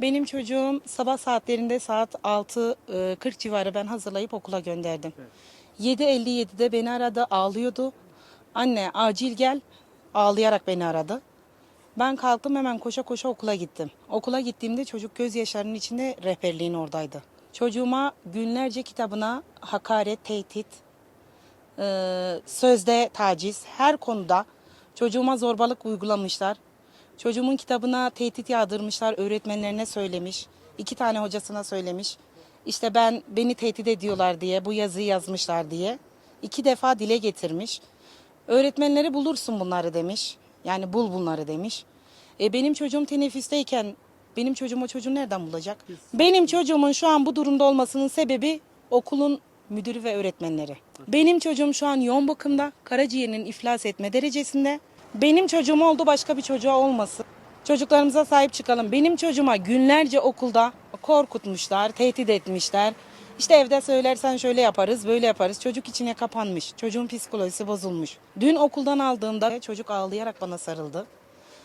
Benim çocuğum sabah saatlerinde saat 6.40 civarı ben hazırlayıp okula gönderdim. 7.57'de beni aradı ağlıyordu. Anne acil gel ağlayarak beni aradı. Ben kalktım hemen koşa koşa okula gittim. Okula gittiğimde çocuk gözyaşlarının içinde rehberliğin oradaydı. Çocuğuma günlerce kitabına hakaret, tehdit, e, sözde taciz her konuda çocuğuma zorbalık uygulamışlar. Çocuğumun kitabına tehdit yağdırmışlar, öğretmenlerine söylemiş. iki tane hocasına söylemiş. İşte ben beni tehdit ediyorlar diye bu yazıyı yazmışlar diye. iki defa dile getirmiş. Öğretmenleri bulursun bunları demiş. Yani bul bunları demiş. E benim çocuğum teneffüsteyken benim çocuğum o çocuğu nereden bulacak? Benim çocuğumun şu an bu durumda olmasının sebebi okulun müdürü ve öğretmenleri. Benim çocuğum şu an yoğun bakımda, karaciğerinin iflas etme derecesinde. Benim çocuğum oldu başka bir çocuğa olmasın. Çocuklarımıza sahip çıkalım. Benim çocuğuma günlerce okulda korkutmuşlar, tehdit etmişler. İşte evde söylersen şöyle yaparız, böyle yaparız. Çocuk içine kapanmış. Çocuğun psikolojisi bozulmuş. Dün okuldan aldığımda çocuk ağlayarak bana sarıldı.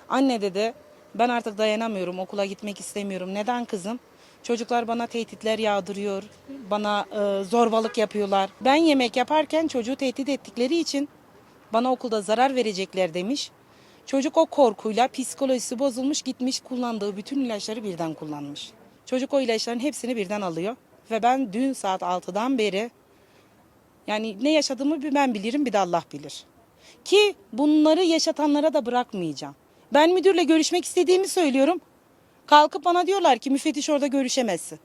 Anne dedi, ben artık dayanamıyorum, okula gitmek istemiyorum. Neden kızım? Çocuklar bana tehditler yağdırıyor, bana e, zorbalık yapıyorlar. Ben yemek yaparken çocuğu tehdit ettikleri için bana okulda zarar verecekler demiş. Çocuk o korkuyla psikolojisi bozulmuş gitmiş kullandığı bütün ilaçları birden kullanmış. Çocuk o ilaçların hepsini birden alıyor. Ve ben dün saat 6'dan beri yani ne yaşadığımı bir ben bilirim bir de Allah bilir. Ki bunları yaşatanlara da bırakmayacağım. Ben müdürle görüşmek istediğimi söylüyorum. Kalkıp bana diyorlar ki müfettiş orada görüşemezsin.